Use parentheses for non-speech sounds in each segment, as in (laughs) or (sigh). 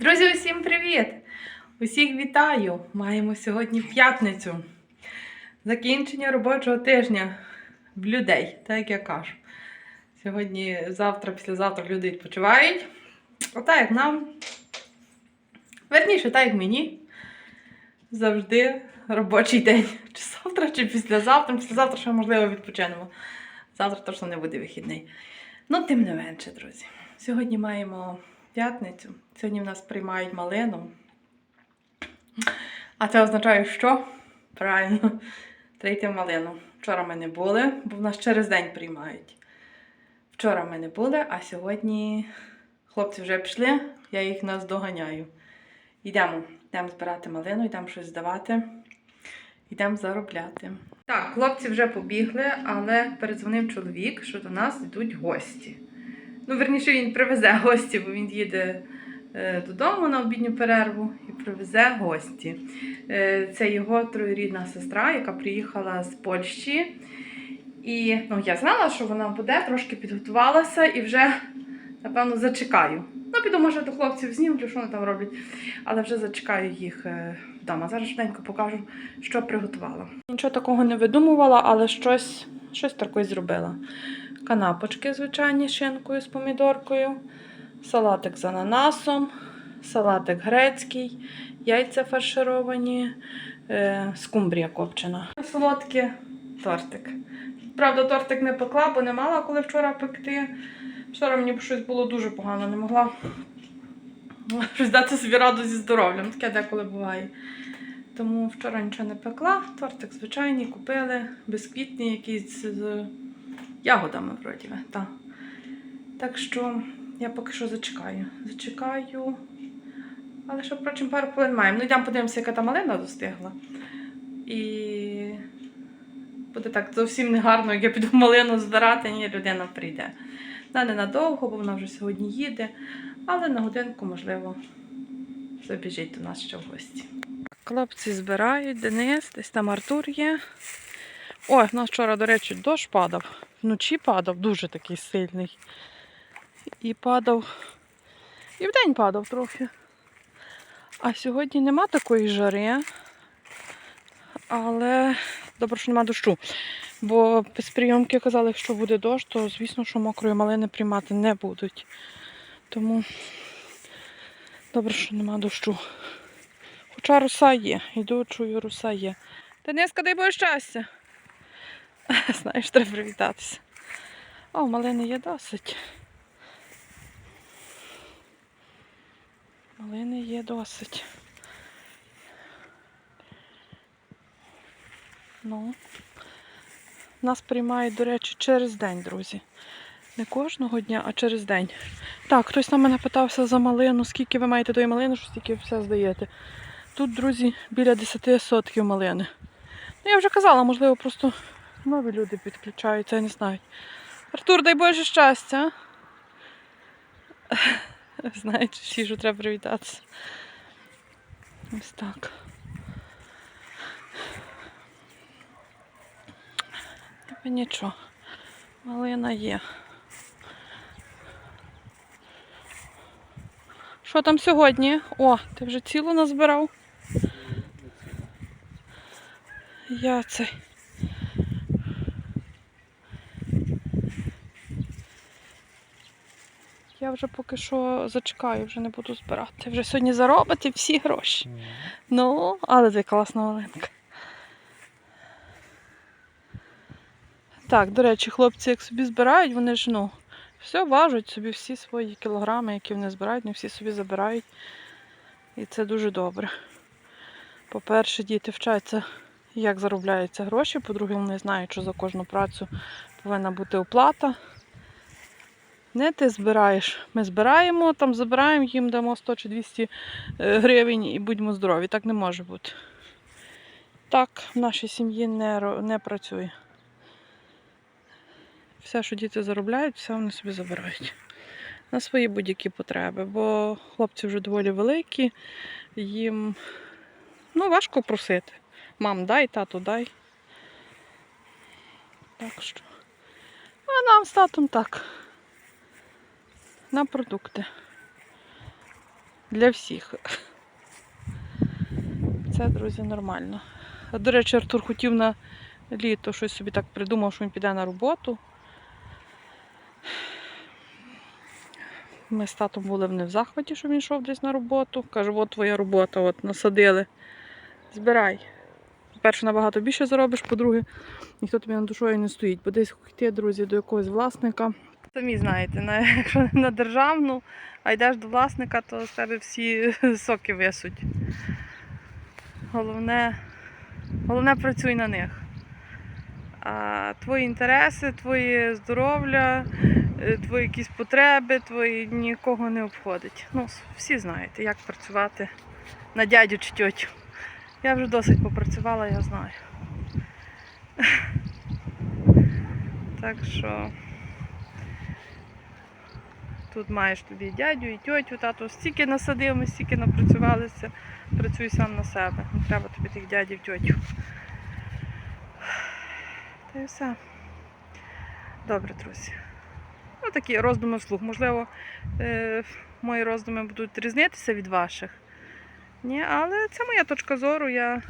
Друзі, усім привіт! Усіх вітаю! Маємо сьогодні п'ятницю. Закінчення робочого тижня в людей, так як я кажу. Сьогодні, завтра, післязавтра люди відпочивають. Отак як нам. Верніше, так як мені. Завжди робочий день. Чи завтра, чи післязавтра. Післязавтра ще, можливо, відпочинемо. Завтра точно не буде вихідний. Ну, тим не менше, друзі. Сьогодні маємо п'ятницю. Сьогодні в нас приймають малину. А це означає, що? Правильно, третя малину. Вчора ми не були, бо в нас через день приймають. Вчора ми не були, а сьогодні хлопці вже пішли, я їх наздоганяю. Йдемо, йдемо збирати малину, йдемо щось здавати, йдемо заробляти. Так, хлопці вже побігли, але передзвонив чоловік, що до нас йдуть гості. Ну, верніше, він привезе гості, бо він їде е, додому на обідню перерву і привезе гості. Е, це його троюрідна сестра, яка приїхала з Польщі. І ну, я знала, що вона буде, трошки підготувалася і вже, напевно, зачекаю. Ну, піду, може, до хлопців знімлю, що вони там роблять, але вже зачекаю їх е, вдома. Зараз швиденько покажу, що приготувала. Нічого такого не видумувала, але щось, щось таке зробила. Канапочки, звичайні, шинкою з помідоркою, салатик з ананасом, салатик грецький, яйця фаршировані, е, скумбрія копчена. Солодкий тортик. Правда, тортик не пекла, бо не мала коли вчора пекти. Вчора мені щось було дуже погано, не могла щось дати собі раду зі здоров'ям. Таке деколи буває. Тому вчора нічого не пекла. Тортик звичайний, купили, безквітний якийсь з ягодами, вроді. Так. так що я поки що зачекаю. Зачекаю. Але ще, впрочем, пару хвилин маємо. Ну, йдемо подивимося, яка та малина достигла. І буде так зовсім негарно, як я піду малину збирати, ні, людина прийде. Вона ненадовго, бо вона вже сьогодні їде, але на годинку, можливо, забіжить до нас ще в гості. Хлопці збирають, Денис, десь там Артур є. Ой, в нас вчора, до речі, дощ падав. Вночі падав, дуже такий сильний. І падав. І вдень падав трохи. А сьогодні нема такої жари. Але добре, що нема дощу. Бо без прийомки казали, якщо буде дощ, то звісно, що мокрої малини приймати не будуть. Тому добре, що нема дощу. Хоча руса є. Йду, чую, руса є. Дениска, дай Боже щастя. (laughs) Знаєш, треба привітатися. О, малини є досить. Малини є досить. Ну, нас приймають, до речі, через день, друзі. Не кожного дня, а через день. Так, хтось на мене питався за малину, скільки ви маєте тої малини, що стільки все здаєте. Тут, друзі, біля 10 сотків малини. Ну, я вже казала, можливо, просто нові люди підключаються, я не знаю. Артур, дай Боже щастя. (laughs) Знаєте, всі що треба привітатися. Ось так. Тебе нічого. Малина є. Що там сьогодні? О, ти вже цілу назбирав? Я цей. Я вже поки що зачекаю, вже не буду збирати. Вже сьогодні заробити всі гроші. Ну, але це класна маленька. Так, до речі, хлопці, як собі збирають, вони ж ну, все важать собі всі свої кілограми, які вони збирають, вони всі собі забирають. І це дуже добре. По-перше, діти вчаться, як заробляються гроші. По-друге, вони знають, що за кожну працю повинна бути оплата. Не ти збираєш. Ми збираємо, там забираємо, їм дамо 100 чи 200 е, гривень і будьмо здорові. Так не може бути. Так в нашій сім'ї не, не працює. Все, що діти заробляють, все вони собі забирають. На свої будь-які потреби, бо хлопці вже доволі великі, їм ну, важко просити. Мам, дай, тату, дай. Так що. А нам з татом так. На продукти. для всіх. Це, друзі, нормально. До речі, Артур хотів на літо щось собі так придумав, що він піде на роботу. Ми з татом були в не в захваті, що він йшов десь на роботу. Каже, от твоя робота, от насадили. Збирай. По-перше, набагато більше заробиш, по-друге, ніхто тобі над душою не стоїть. Бо десь йти, друзі, до якогось власника. Самі знаєте, на, (laughs) якщо на державну, а йдеш до власника, то з тебе всі (laughs) соки висуть. Головне, головне працюй на них. А твої інтереси, твоє здоров'я, е, твої якісь потреби, твої нікого не обходить. Ну, всі знаєте, як працювати на дядю чи тьотю. Я вже досить попрацювала, я знаю. (laughs) Так що тут маєш тобі і дядю, і тьотю, тато стільки насадив, ми стільки напрацювалися. Працюй сам на себе. Не треба тобі тих дядів, тьотю. Та й все. Добре, друзі. Ну, такі роздуми вслух. Можливо, е, мої роздуми будуть різнитися від ваших. Ні, але це моя точка зору, я,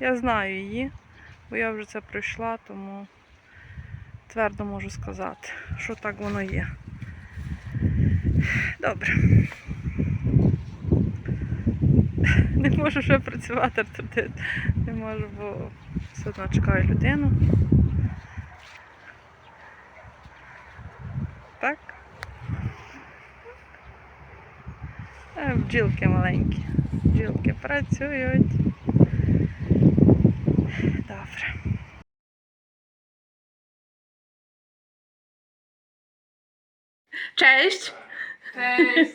я знаю її, бо я вже це пройшла, тому твердо можу сказати, що так воно є. Добре. Не можу ще працювати, Артур, не можу, бо все одно чекаю людину. Так. Е, Бджілки маленькі. Бджілки працюють. Добре. Cześć! Cześć!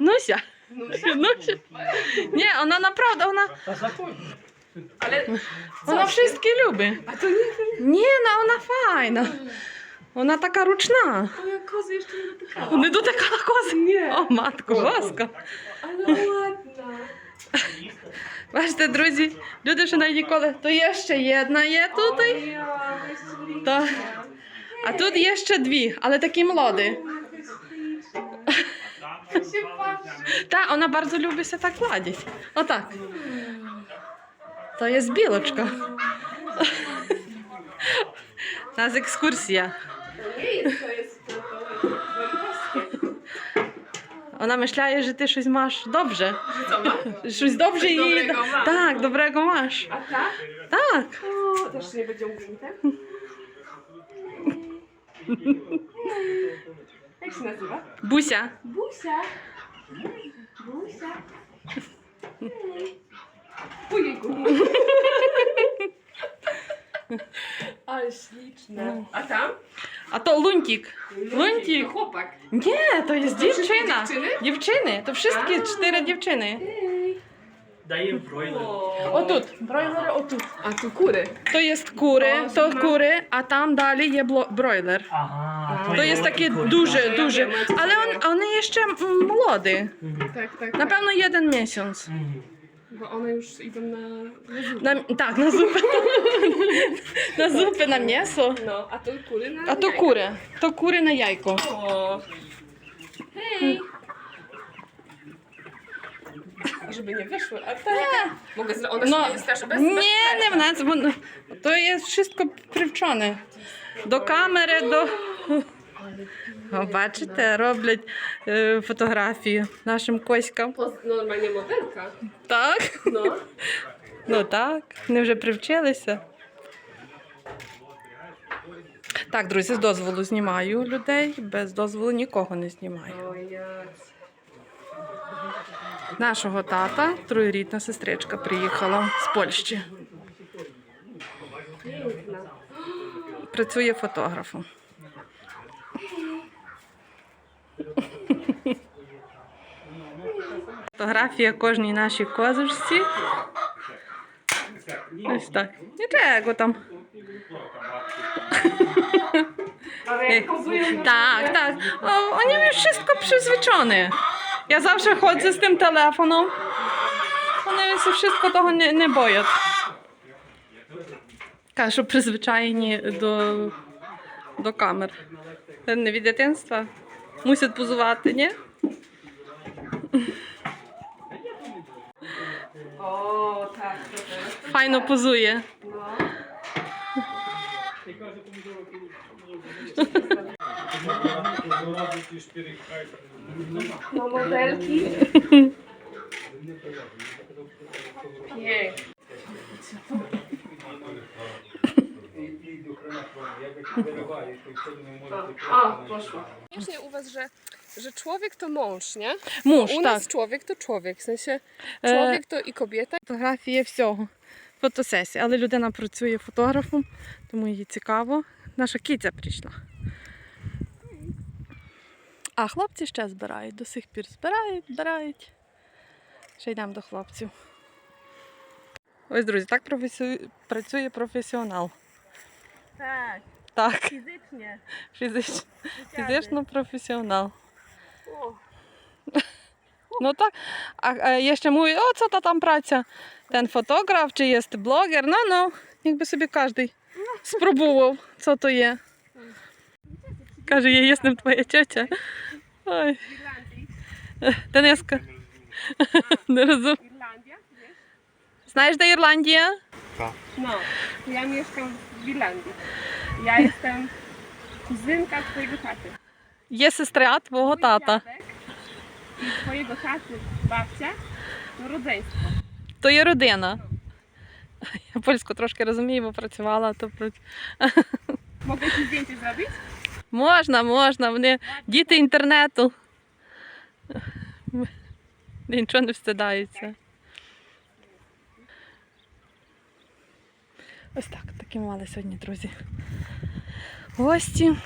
Nusia! Nusia! Nie, ona naprawdę, ona, Ale ona wszystkie lubi. A to nie, Nie, no ona fajna. Ona taka ruczna. moja kozy jeszcze nie dotykała. Nie dotykała kozy. Nie, O matko boska. ale ładna. Бачите, друзі, люди ще навіть ніколи. То є ще одна є тут. O, ja, jeszcze liczna. То, а тут є ще дві, але такі молоді. Jaka jest liczna. Ja się patrzę. Та, вона bardzo lubi się tak gładzić. Отак. To jest білочка. У нас екскурсія. To nie jest, to jest to, to, to boliwarskie. Вона мишляє, що ти щось маєш добре. Że co ma? Щось добре їй. Добрego mam. Так, добрego маєш. A ta? Так. O, też nie będzie ugnięte. Jak się nazywa? Буся. Busia. Busia. Ojejku. Ale śliczne. A tam? А то лунтик. Лунтик. Chłopak. Ні, то є дівчина. Дівчини. То всі чотири дівчини. Ej. Daję broiler. Отут. Бройлери отут. A tu kury. То є кури, то кури, а там далі є бло- бройлер. Ага. То є такі дуже, Ja дуже. wiem, co Але to он- вони є ще молоді. Tak, tak. tak. Напевно, один місяць. Bo one już idą na, na zupę. На, так, на зупи. на зупи, на м'ясо. No, a to kury na А то jajka. кури. То кури на яйко. O. Żeby nie wyszły, a tak. Mogę zra- No, się nie straszy bez bez не в нас. воно- То є wszystko привчене. До камери, до. О, бачите, роблять е, фотографії нашим коськам. Poz- Normalnie modelka. Так? No. Ну так, вони вже привчилися. Так, друзі, з дозволу знімаю людей, без дозволу нікого не знімаю. O ja. Нашого тата, троюрідна сестричка, приїхала з Польщі. Працює фотографом. Фотографія кожній нашій козочці. Ось так. Нічого там. Tak, tak. O, oni już wszystko przyzwyczajone. Ja zawsze chodzę z tym telefonem. Вони wszystko того не, не боять. Кажу, що призвичайені до, до камер. Це не від дитинства. Мусять позувати, ні? Файно позує. No modelki. Pięknie. A, u was, że, że człowiek to mąż, nie? Муж, u nas człowiek to człowiek. W sensie Е, człowiek to i kobieta. Фотографії всього. Фотосесія. Але людина працює фотографом, тому їй цікаво. Наша кіця прийшла. А хлопці ще збирають, до сих пір збирають, збирають. Ще йдемо до хлопців. Ось, друзі, так професію- працює професіонал. Tak, Так, fizycznie. фізично, фізично професіонал. (laughs) Ну так. А, а є ще mówię, o co to tam праця? Ten фотограф чи є блогер? Ну, ну, якби собі кожен спробував, що то є. Каже, я є з ним твоя тетя. Ой. Дениска. Не розумію. Irlandia, wiesz? Знаєш, де Ірландія? No, ja mieszkam w Irlandii. Ja jestem kuzynka twojego taty. Є сестра твого тата. dziadek I twojego taty babcia to rodzeństwo. То є родина. Я польську трошки розумію, бо працювала, то про- Mogę ci zdjęcie zrobić? Можна, можна. Вони діти інтернету. Нічого не встидаються. Ось так, такі мали сьогодні, друзі. Гості.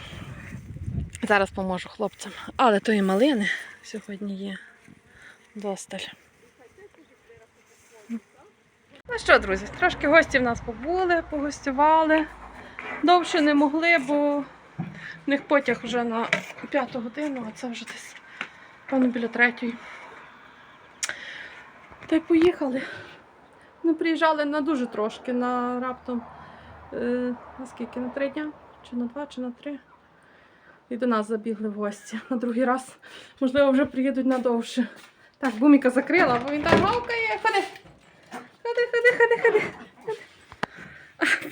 Зараз поможу хлопцям. Але тої малини сьогодні є досталь. Ну що, друзі, трошки гості в нас побули, погостювали. Довше не могли, бо у них потяг вже на п'яту годину, а це вже десь, певно, біля третьої. Та й поїхали. Ми приїжджали на дуже трошки, на раптом е, на скільки? На три дня? Чи на два, чи на три. І до нас забігли в гості. На другий раз, можливо, вже приїдуть надовше. Так, буміка закрила, бо він там гавкає. Ходи, ходи, ходи, ходи. ходи.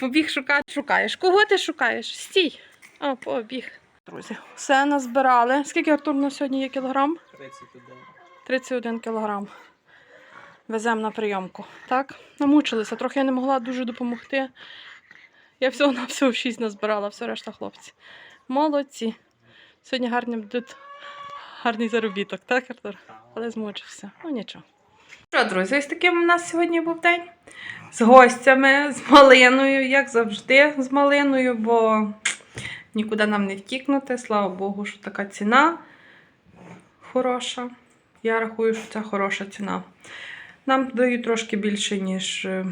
Побіг шукати. Шукаєш. Кого ти шукаєш? Стій. А, побіг. Друзі, все назбирали. Скільки Артур на сьогодні є кілограм? 31. 31 кілограм. Веземо на прийомку. Так, намучилися. Трохи я не могла дуже допомогти. Я всього на всього 6 назбирала, все решта хлопці. Молодці. Сьогодні гарні будуть гарний заробіток, так, Артур? Але змучився. Ну нічого. Що, друзі, ось таким у нас сьогодні був день. З гостями, з малиною, як завжди, з малиною, бо нікуди нам не втікнути. Слава Богу, що така ціна хороша. Я рахую, що це хороша ціна. Нам дають трошки більше, ніж е,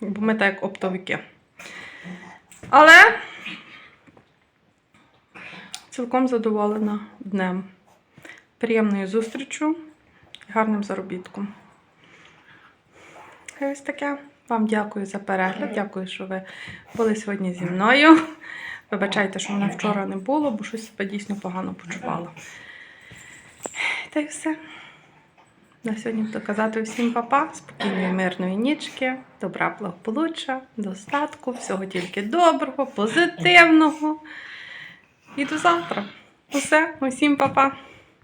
бо ми так як оптовики. Але цілком задоволена днем. Приємною зустрічю і гарним заробітком. Ось таке. Вам дякую за перегляд. Дякую, що ви були сьогодні зі мною. Вибачайте, що мене вчора не було, бо щось себе дійсно погано почувала. Та й все. На сьогодні буду казати всім папа, спокійної, мирної нічки, добра, благополуччя, достатку, всього тільки доброго, позитивного. І до завтра. Усе, усім папа.